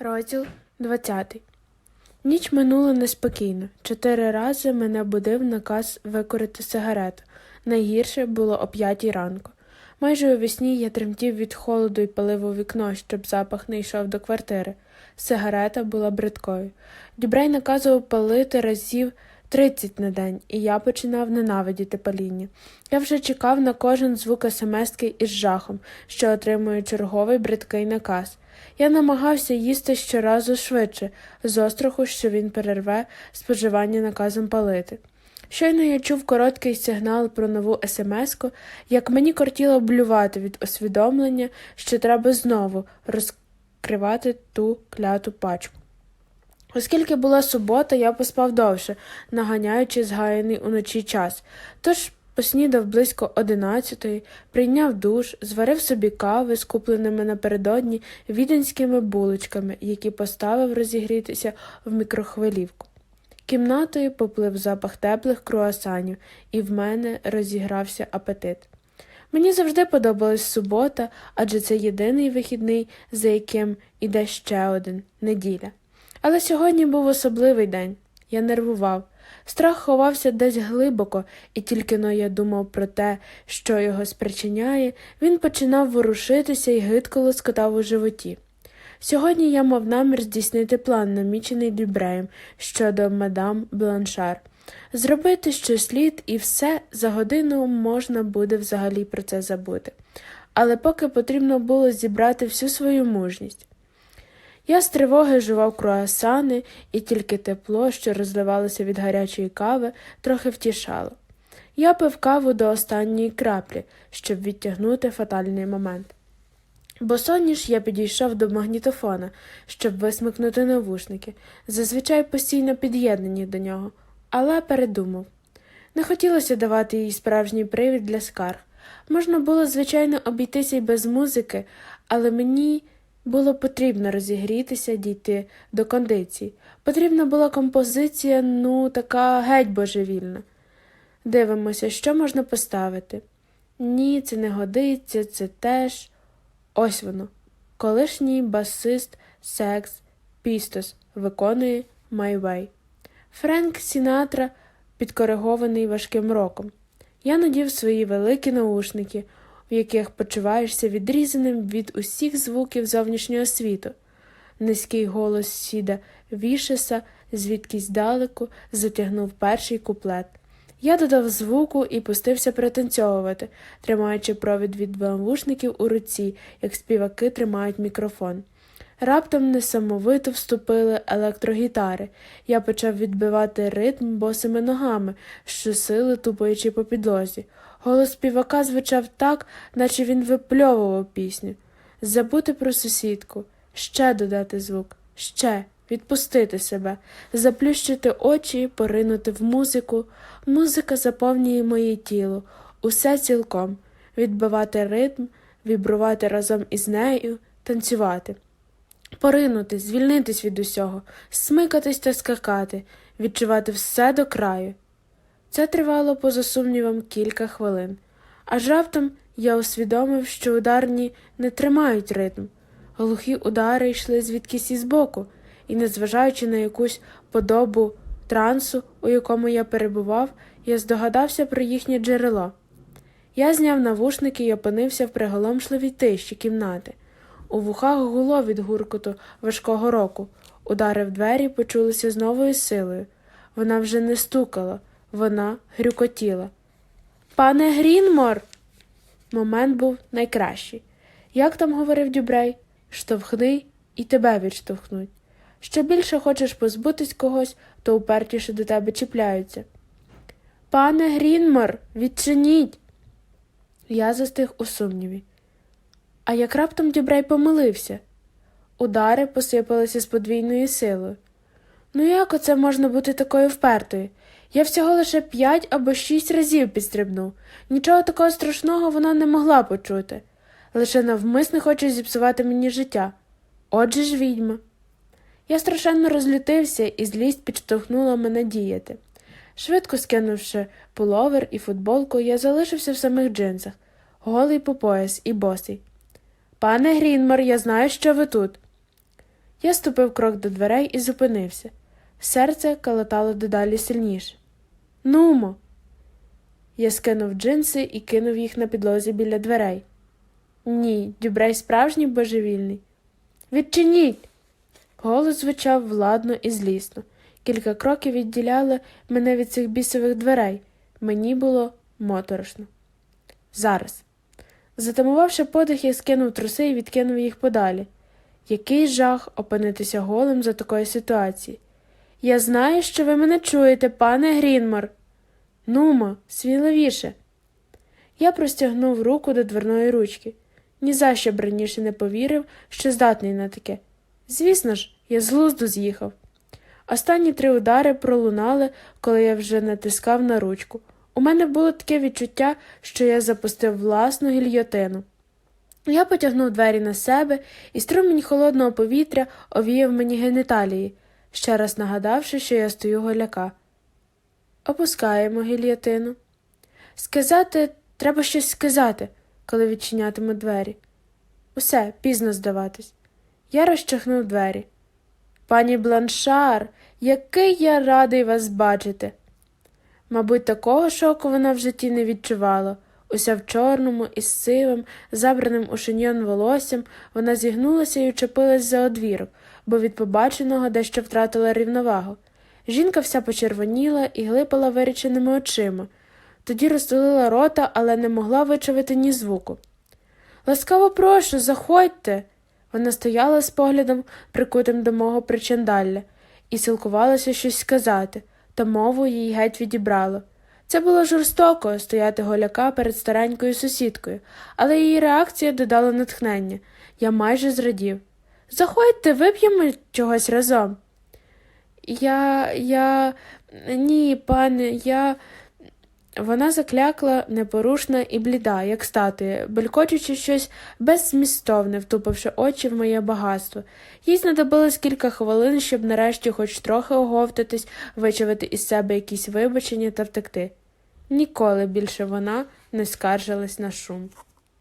Розділ 20. Ніч минула неспокійно. Чотири рази мене будив наказ викорити сигарету. Найгірше було о п'ятій ранку. Майже у вісні я тремтів від холоду і палив у вікно, щоб запах не йшов до квартири. Сигарета була бридкою. Дюбрей наказував палити разів 30 на день, і я починав ненавидіти паління. Я вже чекав на кожен звук смски із жахом, що отримую черговий бридкий наказ. Я намагався їсти щоразу швидше, з остраху, що він перерве споживання наказом палити. Щойно я чув короткий сигнал про нову смс-ку, як мені кортіло блювати від усвідомлення, що треба знову розкривати ту кляту пачку. Оскільки була субота, я поспав довше, наганяючи згаяний уночі час, тож поснідав близько одинадцятої, прийняв душ, зварив собі кави з купленими напередодні віденськими булочками, які поставив розігрітися в мікрохвилівку. Кімнатою поплив запах теплих круасанів, і в мене розігрався апетит. Мені завжди подобалась субота, адже це єдиний вихідний, за яким іде ще один неділя. Але сьогодні був особливий день. Я нервував. Страх ховався десь глибоко, і тільки но я думав про те, що його спричиняє, він починав ворушитися і гидко лоскотав у животі. Сьогодні я мав намір здійснити план, намічений Дюбреєм щодо мадам Бланшар. Зробити що слід, і все за годину можна буде взагалі про це забути. Але поки потрібно було зібрати всю свою мужність. Я з тривоги жував круасани, і тільки тепло, що розливалося від гарячої кави, трохи втішало. Я пив каву до останньої краплі, щоб відтягнути фатальний момент. Бо Босоніж я підійшов до магнітофона, щоб висмикнути навушники, зазвичай постійно під'єднані до нього, але передумав. Не хотілося давати їй справжній привід для скарг. Можна було, звичайно, обійтися й без музики, але мені було потрібно розігрітися, дійти до кондиції. Потрібна була композиція, ну, така геть божевільна. Дивимося, що можна поставити. Ні, це не годиться, це теж. Ось воно. Колишній басист Секс Пістос виконує My Way. Френк Сінатра підкоригований важким роком. Я надів свої великі наушники, в яких почуваєшся відрізаним від усіх звуків зовнішнього світу. Низький голос сіда Вішеса звідкись далеко затягнув перший куплет. Я додав звуку і пустився пританцьовувати, тримаючи провід від навушників у руці, як співаки тримають мікрофон. Раптом несамовито вступили електрогітари. Я почав відбивати ритм босими ногами, щосили тупаючи по підлозі. Голос співака звучав так, наче він випльовував пісню. Забути про сусідку, ще додати звук, ще відпустити себе, заплющити очі, поринути в музику. Музика заповнює моє тіло, усе цілком, відбивати ритм, вібрувати разом із нею, танцювати. Поринути, звільнитись від усього, смикатись та скакати, відчувати все до краю. Це тривало, поза сумнівом, кілька хвилин. Аж раптом я усвідомив, що ударні не тримають ритм. Глухі удари йшли звідкись із боку, і, незважаючи на якусь подобу трансу, у якому я перебував, я здогадався про їхнє джерело. Я зняв навушники і опинився в приголомшливій тиші кімнати. У вухах гуло від гуркоту важкого року. Удари в двері почулися з новою силою. Вона вже не стукала, вона грюкотіла. Пане Грінмор. Момент був найкращий. Як там говорив Дюбрей, штовхни і тебе відштовхнуть. Що більше хочеш позбутись когось, то упертіше до тебе чіпляються. Пане Грінмор, відчиніть. Я застиг у сумніві. А як раптом Дюбрей помилився? Удари посипалися з подвійною силою. Ну як оце можна бути такою впертою? Я всього лише п'ять або шість разів підстрибнув. Нічого такого страшного вона не могла почути. Лише навмисно хоче зіпсувати мені життя. Отже ж відьма. Я страшенно розлютився, і злість підштовхнула мене діяти. Швидко скинувши пуловер і футболку, я залишився в самих джинсах, голий по пояс і босий. Пане Грінмор, я знаю, що ви тут. Я ступив крок до дверей і зупинився. Серце калатало дедалі сильніше. Нумо. Я скинув джинси і кинув їх на підлозі біля дверей. Ні, Дюбрей справжній божевільний. Відчиніть. Голос звучав владно і злісно. Кілька кроків відділяли мене від цих бісових дверей. Мені було моторошно. Зараз. Затамувавши подих, я скинув труси і відкинув їх подалі. Який жах опинитися голим за такої ситуації. Я знаю, що ви мене чуєте, пане Грінмор. Нумо, сміливіше. Я простягнув руку до дверної ручки. Ні за що б раніше не повірив, що здатний на таке. Звісно ж, я з глузду з'їхав. Останні три удари пролунали, коли я вже натискав на ручку. У мене було таке відчуття, що я запустив власну гільйотину. Я потягнув двері на себе, і струмінь холодного повітря овіяв мені геніталії, ще раз нагадавши, що я стою голяка. Опускаємо гільйотину. Сказати, треба щось сказати, коли відчинятиму двері. Усе, пізно здаватись. Я розчахнув двері. Пані Бланшар, який я радий вас бачити. Мабуть, такого шоку вона в житті не відчувала. Уся в чорному із сивим, забраним у шиньйон волоссям, вона зігнулася і вчепилась за одвірок, бо від побаченого дещо втратила рівновагу. Жінка вся почервоніла і глипала виріченими очима. Тоді розтулила рота, але не могла вичавити ні звуку. Ласкаво прошу, заходьте. Вона стояла з поглядом, прикутим до мого причандалля, і силкувалася щось сказати, та мову їй геть відібрало. Це було жорстоко стояти голяка перед старенькою сусідкою, але її реакція додала натхнення. Я майже зрадів. Заходьте, вип'ємо чогось разом. Я, я. Ні, пане, я. Вона заклякла, непорушна і бліда, як статуя, белькочучи щось беззмістовне, втупивши очі в моє багатство. Їй знадобилось кілька хвилин, щоб нарешті хоч трохи оговтатись, вичавити із себе якісь вибачення та втекти. Ніколи більше вона не скаржилась на шум.